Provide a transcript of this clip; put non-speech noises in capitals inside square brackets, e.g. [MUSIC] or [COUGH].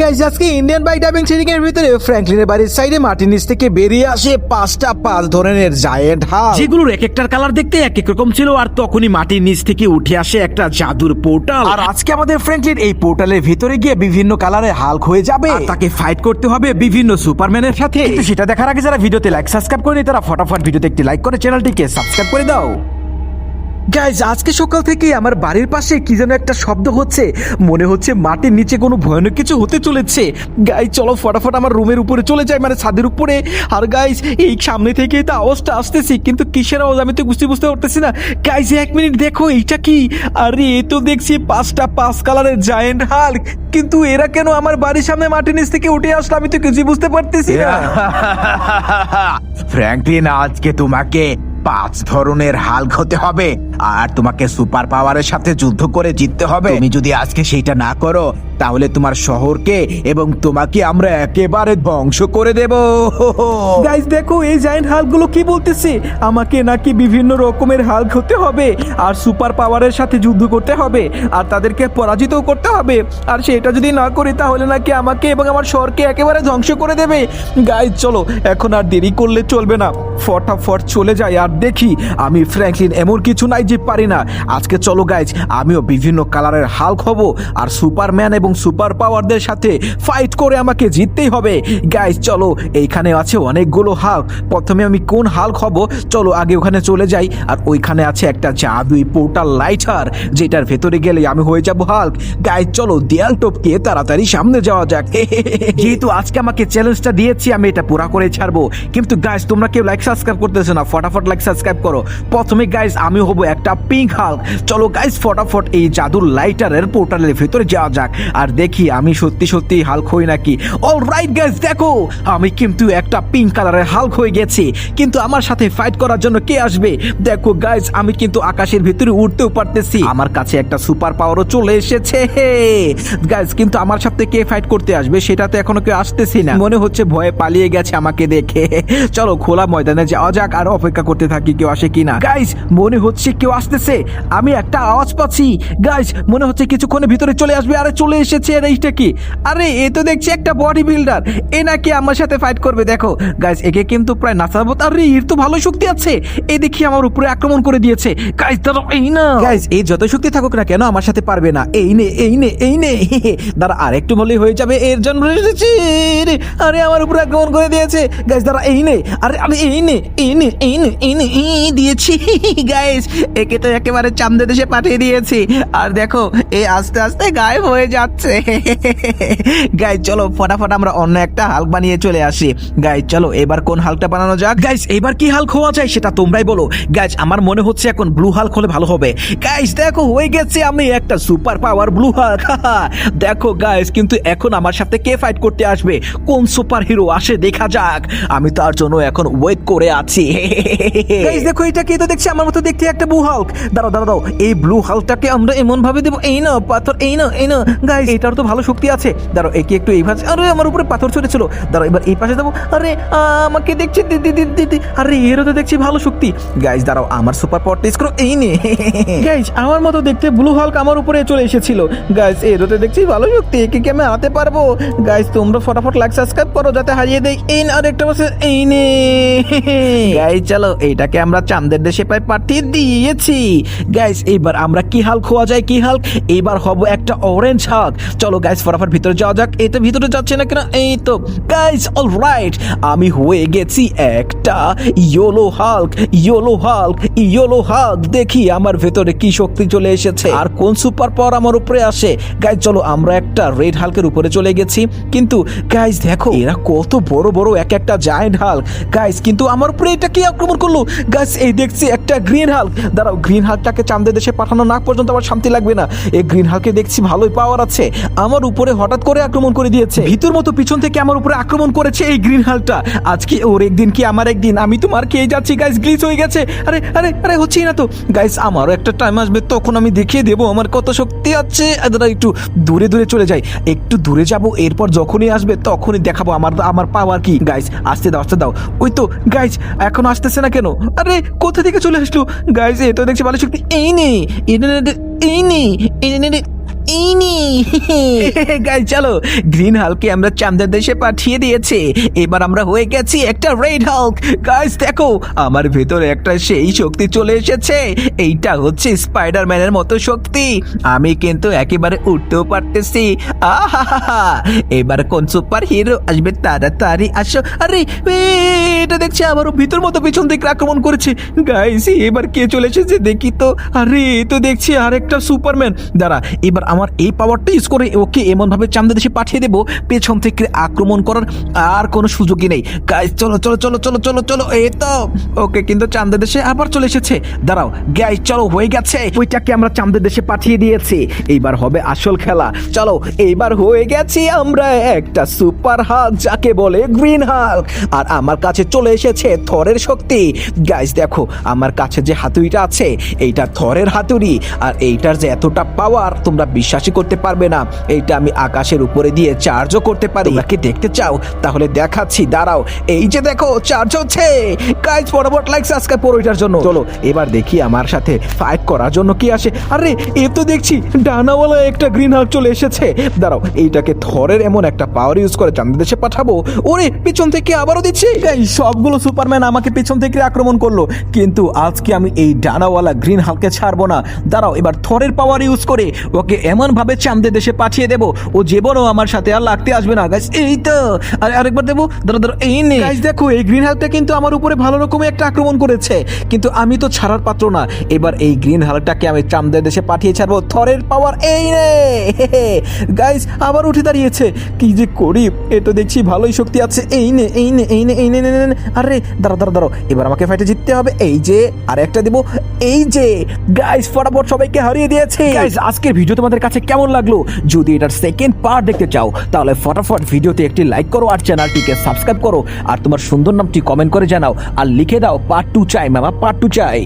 Guys আজকে Indian bike dubbing training এর ভিতরে ফ্র্যাঙ্কলিনের বাড়ির সাইডে মাটির নিচ থেকে বেরিয়ে আসে পাঁচটা পাঁচ ধরনের জায়েন্ট হাল যেগুলোর এক একটার কালার দেখতে এক এক রকম ছিল আর তখনই মাটির নিচ থেকে উঠে আসে একটা জাদুর পোর্টাল আর আজকে আমাদের ফ্র্যাঙ্কলিন এই পোর্টালের ভিতরে গিয়ে বিভিন্ন কালারের হাল্ক হয়ে যাবে। আর তাকে ফাইট করতে হবে বিভিন্ন সুপারম্যানের সাথে। কিন্তু সেটা দেখার আগে যারা ভিডিওতে লাইক সাবস্ক্রাইব করেনি তারা ফটাফট ভিডিওতে একটি লাইক করে চ্যানেলটিকে সাবস্ক্রাইব করে দাও। গাইজ আজকে সকাল থেকে আমার বাড়ির পাশে কি যেন একটা শব্দ হচ্ছে। মনে হচ্ছে মাটির নিচে কোনো ভয়ানক কিছু হতে চলেছে। গাইজ চলো ফটাফট আমার রুমের উপরে চলে যাই মানে ছাদের উপরে। আর গাইজ এই সামনে থেকে তো আওয়াজটা আসতেছি, কিন্তু কিসের আওয়াজ আমি তো বুঝতে বুঝতে পারতেছি না। গাইজ এক মিনিট দেখো, এইটা কি? আরে, এ তো দেখছি পাঁচটা পাঁচ কালারের জায়েন্ট হাল্ক কিন্তু এরা কেন আমার বাড়ির সামনে মাটির নিচ থেকে উঠে আসলো আমি তো কিছু বুঝতে পারতেছি না। [LAUGHS] ফ্র্যাঙ্কলিন আজকে তোমাকে পাঁচ ধরনের হাল হতে হবে। আর তোমাকে সুপার পাওয়ারের সাথে যুদ্ধ করে জিততে হবে। তুমি যদি আজকে সেইটা না করো, তাহলে তোমার শহরকে এবং তোমাকে আমরা একেবারে ধ্বংস করে দেব। গাইজ দেখো, এই জায়েন্ট হাল্কগুলো কি বলতেছে? আমাকে নাকি বিভিন্ন রকমের হাল্ক হতে হবে, আর সুপার পাওয়ারের সাথে যুদ্ধ করতে হবে, আর তাদেরকে পরাজিতও করতে হবে। আর সেটা যদি না করি, তাহলে নাকি আমাকে এবং আমার শহরকে একেবারে ধ্বংস করে দেবে। গাইজ চলো, এখন আর দেরি করলে চলবে না। ফটাফট চলে যাই আর দেখি, আমি ফ্র্যাঙ্কলিন এমন কিছু নাই যে পারি না। আজকে চলো গাইজ আমিও বিভিন্ন কালারের হাল্ক হব আর সুপারম্যান এবং সুপার পাওয়ারদের সাথে ফাইট করে আমাকে জিততেই হবে। গাইজ চলো, এইখানে আছে অনেকগুলো হাল্ক প্রথমে আমি কোন হাল্ক হব? চলো, আগে ওখানে চলে যাই। আর ওইখানে আছে একটা জাদুই পোর্টাল লাইটার যেটার ভেতরে গেলে আমি হয়ে যাব হাল্ক গাইজ চলো, দেয়াল টপকে তাড়াতাড়ি সামনে যাওয়া যাক। [LAUGHS] যেহেতু আজকে আমাকে চ্যালেঞ্জটা দিয়েছি, আমি এটা পুরা করে ছাড়বো। কিন্তু গাইজ তোমরা কেউ লাইক সাবস্ক্রাইব করতেছো না, ফটাফট লাইক সাবস্ক্রাইব করো। প্রথমে গাইজ আমি হব একটা পিঙ্ক হাল্ক চলো গাইজ ফটাফট এই জাদুর লাইটারের পোর্টালের ভেতরে যাওয়া যাক। আর দেখি আমি সত্যি সত্যি হাল্ক হই নাকি? অল রাইট গাইজ দেখো, আমি কিন্তু একটা পিঙ্ক কালারের হাল্ক হয়ে গেছি। কিন্তু আমার সাথে ফাইট করার জন্য কে আসবে? দেখো গাইজ আমি কিন্তু আকাশের ভিতরে উঠতেও পারতেছি। আমার কাছে একটা সুপার পাওয়ারও চলে এসেছে। হে গাইস কিন্তু আমার সাথে কে ফাইট করতে আসবে সেটা তো এখনও কেউ আসতেছি না। মনে হচ্ছে ভয়ে পালিয়ে গেছে আমাকে দেখে। চলো খোলা ময়দানে যাওয়া যাক, আর অপেক্ষা করতে থাকি কেউ আসে কিনা। গাইস মনে হচ্ছে কেউ আসতেছে, আমি একটা আওয়াজ পাচ্ছি। গাইজ মনে হচ্ছে কিছুক্ষণের ভিতরে চলে আসবে, আরে চলে এসেছে আরে এইটা কি আরে, এ তো দেখছি একটা বডি বিল্ডার এ নাকি আমার সাথে ফাইট করবে, দেখো। গাইজ একে কিন্তু প্রায় নাচাবো আরে, এর তো ভালো শক্তি আছে। এই দেখি আমার উপরে আক্রমণ করে দিয়েছে। গাইজ দাঁড়া এই না। গাইজ এই যত শক্তি থাকুক না কেন আমার সাথে পারবে না। এই নে এই নে এই নে। [LAUGHS] দাঁড়া আর একটু বলেই হয়ে যাবে, এর জন্য আরে, আমার উপরে আক্রমণ করে দিয়েছে। গাইজ দাঁড়া, এই নে। আরে আরে, এই নে এই নে এই নে এই নে দিয়েছি। [LAUGHS] গাইজ একে তো একেবারে চান্দে দেশে পাঠিয়ে দিয়েছি। আর দেখো, এ আস্তে আস্তে গায়েব হয়ে যাচ্ছে। [LAUGHS] গাইজ, চলো ফটাফট আমরা অন্য একটা হাল্ক বানিয়ে চলে আসি। গাইজ, চলো, এবার কোন হাল্কটা বানানো যাক? গাইজ, এবার কি হাল্ক হওয়া যায় সেটা তোমরাই বলো। গাইজ, আমার মনে হচ্ছে এখন ব্লু হাল্ক হলে ভালো হবে। গাইজ, দেখো, হয়ে গেছে আমি একটা সুপার পাওয়ার ব্লু হাল্ক। [LAUGHS] দেখো, গাইজ, কিন্তু এখন আমার সাথে কে ফাইট করতে আসবে? কোন সুপার হিরো? আসে, দেখা যাক। আমি তার জন্য এখন ওয়েট করে আছি। [LAUGHS] গাইজ, দেখো, এটা কি তো দেখছি? আমার মতো দেখতে একটা ব্লু হাল্ক দাঁড়াও দাঁড়াও দাও এই ব্লু হাল্কটাকে আমরা এমন ভাবে দেবো এই না পাথর এই না এই না। গাইজ এটার তো ভালো শক্তি আছে। দাঁড়াও একে একটু এই ভাবে আরে আমার উপরে পাথর ছড়েছিল দাঁড়াও এবার এই পাশে দেবো আরে আমাকে দেখছি দিদি দিদি দিদি আরে এরও তো দেখছি ভালো শক্তি। গাইজ দাঁড়াও আমার সুপার পাওয়ার টেস্ট করো এই নে। গাইজ আমার মতো দেখতে ব্লু হাল্ক আমার উপরে চলে এসেছিল। গাইজ এরও তো দেখছি ভালো শক্তি একে কি আমি হারাতে পারব? গাইজ তোমরা ফটাফট লাইক সাবস্ক্রাইব করো যাতে হারিয়ে দেয় এই না আর একটা বসে এই নে। গাইজ চলো এইটাকে আমরা চাঁদের দেশে প্রায় পাঠিয়ে দিয়েছি গাইজ এইবার আমরা কি হাল্ক হওয়া যায়, কি হাল্ক এইবার হব একটা অরেঞ্জ হাল্ক চলো গাইজ ফটাফট ভিতরে যাওয়া যাক। এই তো ভিতরে যাচ্ছে না কেন? এই তো গাইজ অল রাইট আমি হয়ে গেছি একটা yellow Hulk yellow Hulk yellow Hulk দেখি আমার ভেতরে কি শক্তি চলে এসেছে। আর কোন সুপার পাওয়ার আমার উপরে আসে? গাইজ চলো, আমরা একটা রেড হাল্কের উপরে চলে গেছি। কিন্তু গাইজ দেখো, এরা কত বড় বড়, এক একটা জায়েন্ট হাল্ক গাইজ কিন্তু আমার উপরে এটা কি আক্রমণ করল? গাইজ এই দেখছি একটা গ্রিন হাল্ক দাঁড়াও গ্রিন হাল্কটাকে চাঁদের দেশে পাঠানো না পর্যন্ত আমার শান্তি লাগবে না। এই গ্রিন হালকে দেখছি ভালোই পাওয়ার আছে। আমার উপরে হঠাৎ করে আক্রমণ করে দিয়েছে। ভিতর মতো পিছন থেকে আমার উপরে আক্রমণ করেছে এই গ্রিন হালটা আজকে ওর একদিন কি আমার একদিন? আমি তোমার খেয়ে যাচ্ছি গাইস গ্লিচ হয়ে গেছে। আরে আরে আরে, হচ্ছেই না তো। গাইস আমারও একটা টাইম আসবে, তখন আমি দেখিয়ে দেবো আমার কত শক্তি আছে। দাঁড়া একটু দূরে দূরে চলে যাই। একটু দূরে যাব, এরপর যখনই আসবে তখনই দেখাবো আমার আমার পাওয়ার কি। গাইস আসতে দাও আসতে দাও। ওই তো গাইস এখন আসতেছে না কেন? আরে, কোথা থেকে চলে আসলো? গাইস এ তো দেখছি ভালো শক্তি এই নেই নে, এই নেই এই নে, নে, নে, এই নি গাই চলো গ্রিন হালকে আমরা চান্দের দেশে পাঠিয়ে এবার আমরা হয়ে গেছি একটা রেড গাইস দেখো আমার ভেতরে একটা সেই শক্তি চলে এসেছে। এইটা হচ্ছে স্পাইডারম্যানের মতো শক্তি। আমি কিন্তু একেবারে উঠতেও পারতেছি। আহা এবার কোন সুপার হিরো আসবে তাড়াতাড়ি আসো। আরে এটা দেখছি আবারও ভিতর মতো পিছন দিকে আক্রমণ করেছে। গাইস এবার কে চলে এসেছে দেখি তো। আরে তো দেখছি আরেকটা সুপারম্যান। দাঁড়া এবার আমার এই পাওয়ারটা ইউজ করে ওকে এমন ভাবে চান্দা দেশে পাঠিয়ে দেবো। পেছন থেকে আক্রমণ করার আর কোনো সুযোগই নেই। চলো চলো চলো চলো চলো চলো, এই তো। ওকে, কিন্তু চান্দা দেশে আবার চলে এসেছে। দাঁড়াও গাইস চলো, হয়ে গেছে। ওইটাকে আমরা চান্দের দেশে পাঠিয়ে দিয়েছি। এইবার হবে আসল খেলা। চলো, এইবার হয়ে গেছি আমরা একটা সুপার হাল যাকে বলে গ্রিন হাল আর আমার কাছে চলে এসেছে থরের শক্তি। গাইস দেখো, আমার কাছে যে হাতুড়িটা আছে, এইটা থরের হাতুড়ি। আর এইটার যে এতটা পাওয়ার তোমরা বিশ্বাসই করতে পারবে না। এইটা আমি আকাশের উপরে দিয়ে চার্জও করতে পারি। কি দেখতে চাও? তাহলে দেখাচ্ছি, দাঁড়াও। এই যে দেখো চার্জ হচ্ছে। গাইস ফটাফট লাইক সাবস্ক্রাইব করো এটার জন্য। চলো, এবার দেখি আমার সাথে ফাইট করার জন্য কি আসে। আরে, এ তো দেখছি, ডানাওয়ালা একটা গ্রিন হাউস চলে এসেছে। দাঁড়াও, এইটাকে থরের এমন একটা পাওয়ার ইউজ করে চান্দের দেশে পাঠাবো। ওরে, পিছন থেকে আবারও দিচ্ছে। এই সবগুলো সুপারম্যান আমাকে পেছন থেকে আক্রমণ করল। কিন্তু আজকে আমি এই ডানাওয়ালা গ্রিন হালকে ছাড়বো না। দাঁড়াও, এবার থরের পাওয়ার ইউজ করে, ওকে এমন ভাবে চাঁদে দেশে পাঠিয়ে দেবো। ও জীবনও আমার সাথে আর লাগতে আসবে না। গাইস এই তো। আরে আরেকবার দেবো। দাঁড়া দাঁড়া এই নে। গাইস দেখো এই গ্রিন হালটা কিন্তু আমার উপরে ভালো রকমের একটা আক্রমণ করেছে। কিন্তু আমি তো ছাড়ার পাত্র না। এবার এই গ্রিন হালটাকে আমি চাঁদের দেশে পাঠিয়ে ছাড়বো। থরের পাওয়ার এই নে গাইস আবার উঠে দাঁড়িয়েছে। কি যে করি? এ তো দেখছি ভালোই শক্তি আছে। এই নে এই নে এই নে এই নে, নে। আরে দাঁড়া দাঁড়া দাঁড়ো এবার আমাকে ফাইটে জিততে হবে। এই যে আর একটা দেবো। এই যে গাইস ফটাফট সবাইকে হারিয়ে দিয়েছে। গাইস আজকের ভিডিও তোমাদের কাছে কেমন লাগল? যদি এটার সেকেন্ড পার্ট দেখতে চাও, তাহলে ফটাফট ভিডিওতে একটি লাইক করো আর চ্যানেলটিকে সাবস্ক্রাইব করো। আর তোমার সুন্দর নামটি কমেন্ট করে জানাও আর লিখে দাও পার্ট টু চাই, মামা পার্ট টু চাই।